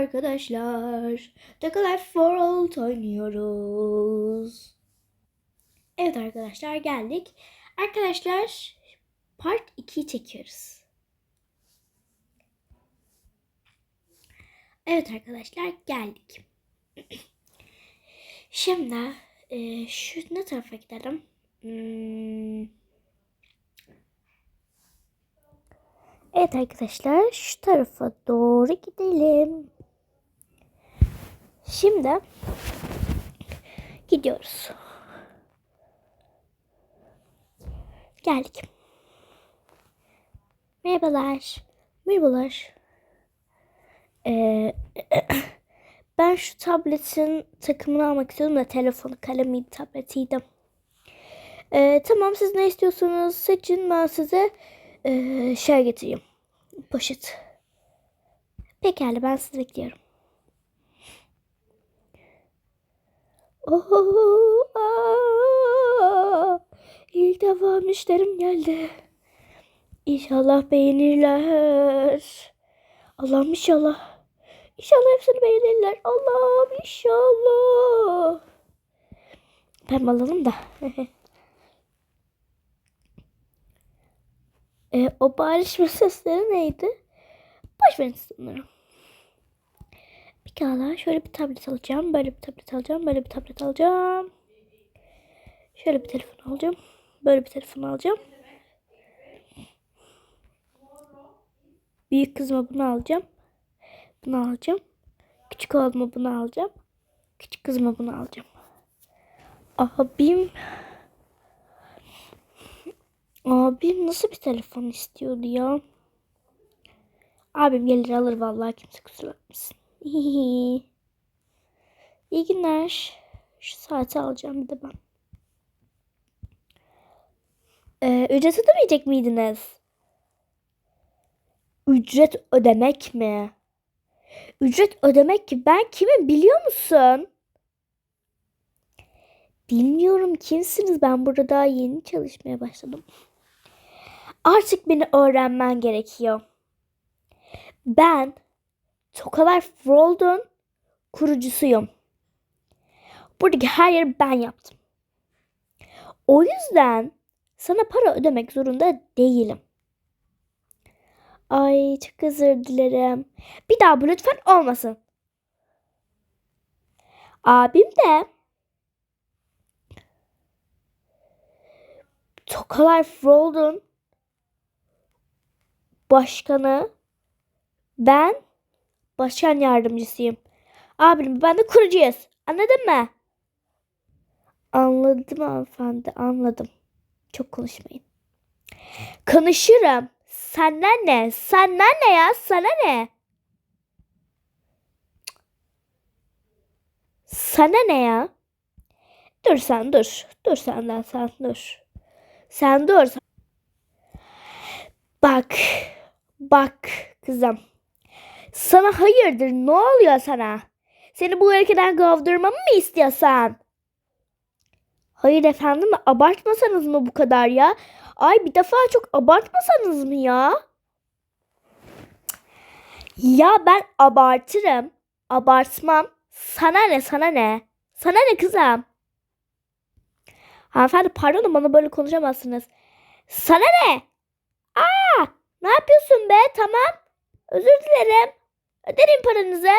Arkadaşlar, The Life World oynuyoruz. Evet arkadaşlar geldik. Arkadaşlar part 2'yi çekiyoruz. Evet arkadaşlar geldik. Şimdi e, şu ne tarafa gidelim? Hmm. Evet arkadaşlar şu tarafa doğru gidelim. Şimdi gidiyoruz. Geldik. Merhabalar. Merhabalar. Ee, ben şu tabletin takımını almak istiyordum da telefonu, kalemiydi, tabletiydi. Ee, tamam siz ne istiyorsunuz seçin ben size ee, şey getireyim. Poşet. Pekala ben sizi bekliyorum. Oho, aa, ilk defa müşterim geldi. İnşallah beğenirler. Allah'ım inşallah. İnşallah hepsini beğenirler. Allah'ım inşallah. Ben alalım da. e, o bağırışma sesleri neydi? Boş verin onları. Pekala şöyle bir tablet alacağım. Böyle bir tablet alacağım. Böyle bir tablet alacağım. Şöyle bir telefon alacağım. Böyle bir telefon alacağım. Büyük kızıma bunu alacağım. Bunu alacağım. Küçük oğluma bunu alacağım. Küçük kızıma bunu alacağım. Abim Abim nasıl bir telefon istiyordu ya? Abim gelir alır vallahi kimse kusura bakmasın. İyi günler. Şu saati alacağım bir de ben. Ee, ücret ödemeyecek miydiniz? Ücret ödemek mi? Ücret ödemek ki ben kimim biliyor musun? Bilmiyorum kimsiniz ben burada daha yeni çalışmaya başladım. Artık beni öğrenmen gerekiyor. Ben Tokalar World'un kurucusuyum. Buradaki her yeri ben yaptım. O yüzden sana para ödemek zorunda değilim. Ay çok özür dilerim. Bir daha bu lütfen olmasın. Abim de Tokalar World'un başkanı ben başkan yardımcısıyım. Abim ben de kurucuyuz. Anladın mı? Anladım hanımefendi anladım. Çok konuşmayın. Konuşurum. Senden ne? Senden ne ya? Sana ne? Sana ne ya? Dur sen dur. Dur senden sen dur. Sen dur. Bak. Bak kızım. Sana hayırdır ne oluyor sana? Seni bu ülkeden kovdurmamı mı istiyorsan? Hayır efendim abartmasanız mı bu kadar ya? Ay bir defa çok abartmasanız mı ya? Ya ben abartırım. Abartmam. Sana ne sana ne? Sana ne kızım? Hanımefendi pardon bana böyle konuşamazsınız. Sana ne? Aa, ne yapıyorsun be? Tamam. Özür dilerim. Öderim paranızı.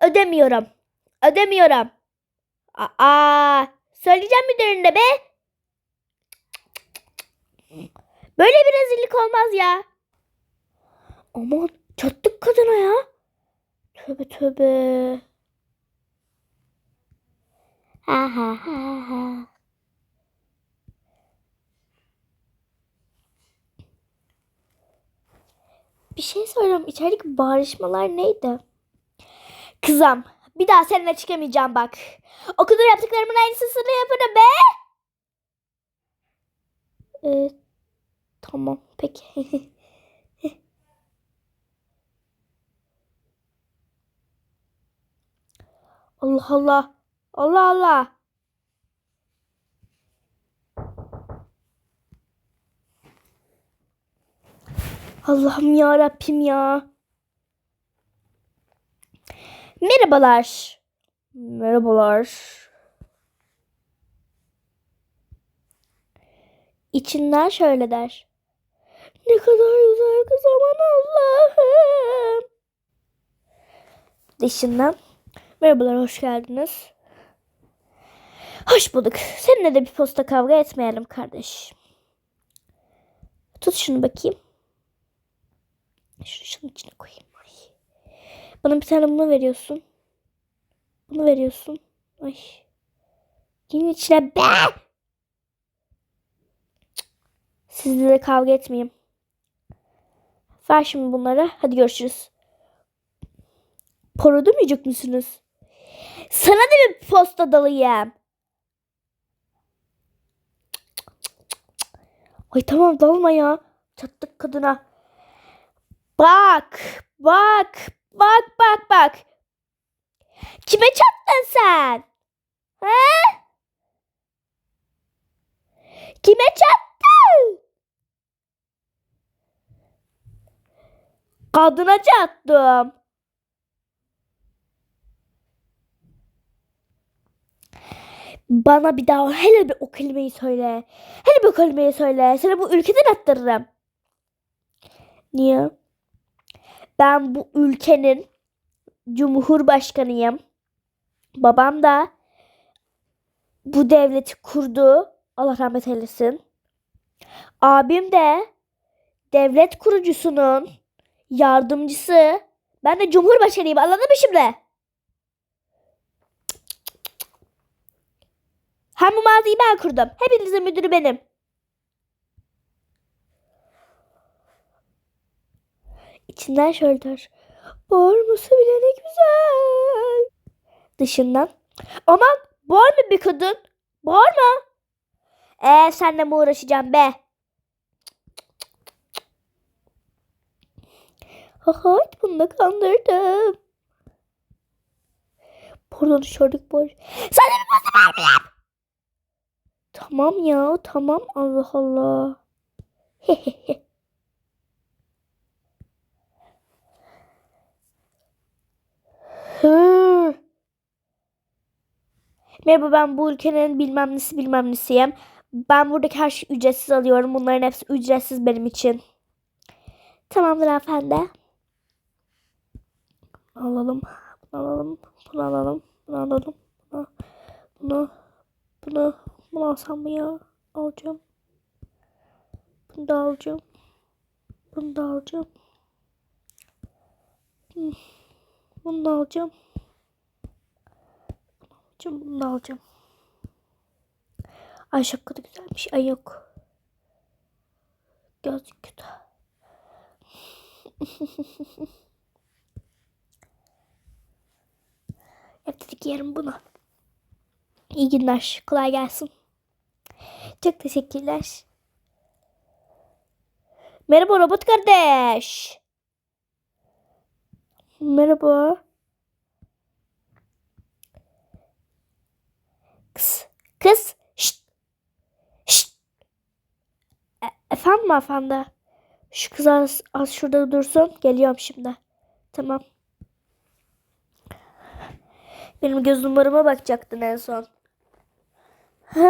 Ödemiyorum. Ödemiyorum. Aa, söyleyeceğim müdüründe be. Böyle bir rezillik olmaz ya. Aman çattık kadına ya. Tövbe tövbe. Ha ha ha ha. Bir şey soracağım. İçerideki bağırışmalar neydi? Kızım bir daha seninle çıkamayacağım bak. Okulda yaptıklarımın aynısını yaparım be. Ee, tamam peki. Allah Allah. Allah Allah. Allah'ım ya Rabbim ya. Merhabalar. Merhabalar. İçinden şöyle der. Ne kadar güzel kız aman Allah'ım. Dışından. Merhabalar hoş geldiniz. Hoş bulduk. Seninle de bir posta kavga etmeyelim kardeş. Tut şunu bakayım. Şunu şunun içine koyayım. Ay. Bana bir tane bunu veriyorsun. Bunu veriyorsun. Ay. Yine içine be. Sizle de kavga etmeyeyim. Ver şimdi bunları. Hadi görüşürüz. Para ödemeyecek misiniz? Sana da bir posta dalayım. Ay tamam dalma ya. Çattık kadına. Bak, bak, bak, bak, bak. Kime çattın sen? He? Kime çattın? Kadına çattım. Bana bir daha hele bir o kelimeyi söyle. Hele bir o kelimeyi söyle. Seni bu ülkeden attırırım. Niye? Ben bu ülkenin cumhurbaşkanıyım. Babam da bu devleti kurdu. Allah rahmet eylesin. Abim de devlet kurucusunun yardımcısı. Ben de cumhurbaşkanıyım. Anladın mı şimdi? Hem bu mağazayı ben kurdum. Hepinizin müdürü benim. İçinden şöyle der. Bağırması bile ne güzel. Dışından. Aman bağırma bir kadın. Bağırma. Ee senle mi uğraşacağım be? Haha bunu da kandırdım. Pardon düşürdük boş. Sana bir posta vermeyeyim. Tamam ya tamam Allah Allah. Merhaba ben bu ülkenin bilmem nesi bilmem nesiyim. Ben buradaki her şeyi ücretsiz alıyorum. Bunların hepsi ücretsiz benim için. Tamamdır hanımefendi. Alalım. Bunu alalım. Bunu alalım. Bunu alalım. Bunu, bunu, bunu, bunu alsam mı ya? Alacağım. Bunu da alacağım. Bunu da alacağım. Hmm. Bunu da alacağım. Alacağım. Bunu da alacağım. Ay şapka da güzelmiş. Ay yok. Gözlük kötü. Dedik yerim bunu. İyi günler. Kolay gelsin. Çok teşekkürler. Merhaba robot kardeş. Merhaba. Kız. Kız. Şşt. Şşt. E- efendim efendi. Şu kız az, az şurada dursun. Geliyorum şimdi. Tamam. Benim göz numarama bakacaktın en son. He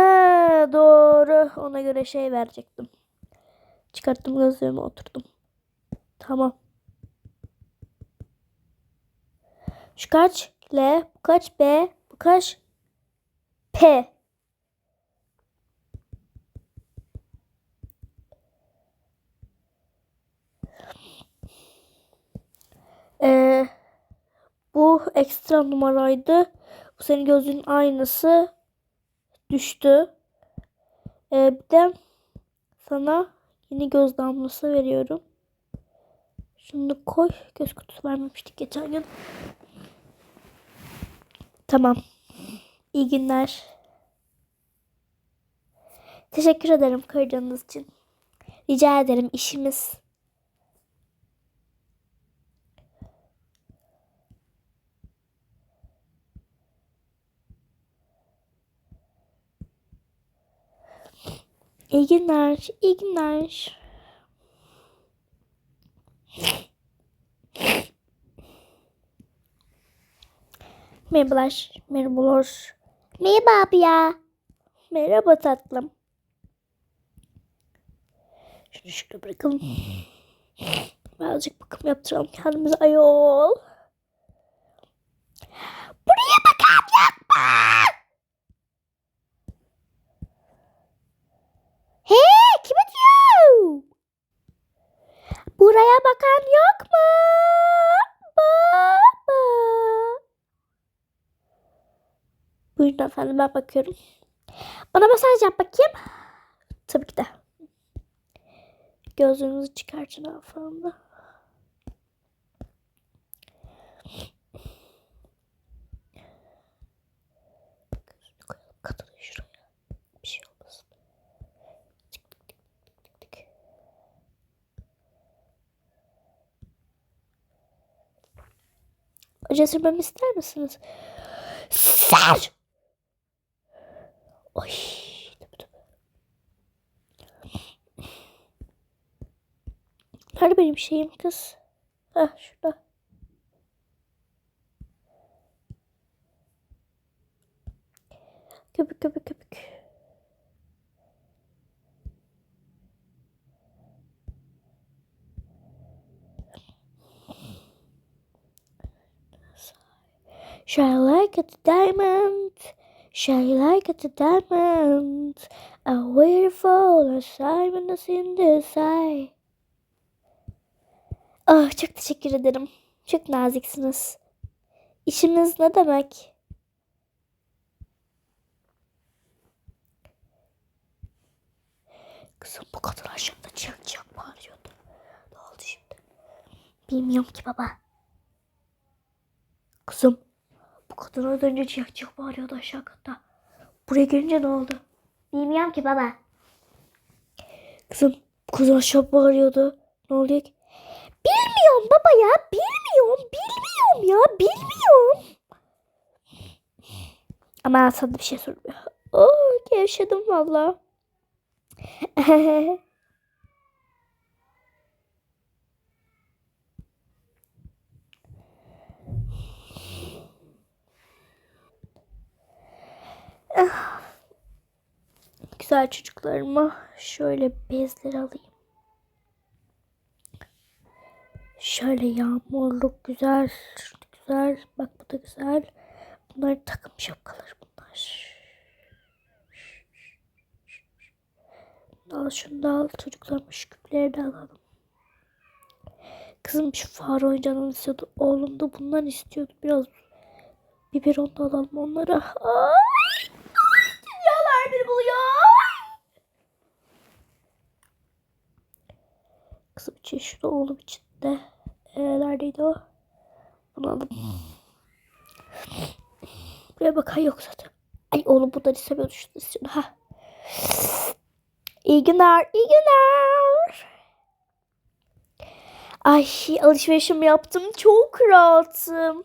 doğru. Ona göre şey verecektim. Çıkarttım gözlerimi oturdum. Tamam. Şu kaç? L. Bu kaç? B. Bu kaç? P. Ee, bu ekstra numaraydı. Bu senin gözünün aynısı düştü. Ee, bir de sana yeni göz damlası veriyorum. Şunu koy. Göz kutusu vermemiştik geçen gün. Tamam. İyi günler. Teşekkür ederim kırdığınız için. Rica ederim işimiz. İyi günler. İyi günler. Merhabalar. Merhabalar. Merhaba abi ya. Merhaba tatlım. Şunu şöyle bırakalım. Birazcık bakım yaptıralım kendimize ayol. Buraya bakan yapma. Hey kime diyor? Buraya bakan yok mu? Buyurun efendim ben bakıyorum. Bana mesaj yap bakayım. Tabii ki de. Gözlüğünüzü çıkartın koyalım kadını şuraya. Bir şey olmasın. Oje sürmemi ister misiniz? Ser! Oy. Nerede benim şeyim kız? Heh şurada. Köpük köpük köpük. Shall I get the diamond? Shall I get the diamond? A waterfall, a Simon is in the sky. Ah çok teşekkür ederim. Çok naziksiniz. İşiniz ne demek? Kızım bu kadın aşağıda çak çak bağırıyordu. Ne oldu şimdi? Bilmiyorum ki baba. Kızım kadın az önce çak çak bağırıyordu aşağı katta. Buraya gelince ne oldu? Bilmiyorum ki baba. Kızım kadın aşağı bağırıyordu. Ne ki? Bilmiyorum baba ya. Bilmiyorum. Bilmiyorum ya. Bilmiyorum. Ama sana bir şey sormuyor. Oh gevşedim valla. Güzel çocuklarıma şöyle bezleri alayım. Şöyle yağmurluk güzel, güzel. Bak bu da güzel. Bunlar takım şapkaları bunlar. Al şunu da al. Çocuklarıma şu küpleri de alalım. Kızım şu fare oyuncağını istiyordu. Oğlum da bundan istiyordu. Biraz biberon da alalım onlara. Ay! Dünyalar beni buluyor. Kızım için şurada oğlum için de. Ee, neredeydi o? Bunu alalım. Buraya bak. Ha yok zaten. Ay oğlum bundan istemiyordu. Şunu istiyordu. Ha. İyi günler. iyi günler. Ay alışverişimi yaptım. Çok rahatım.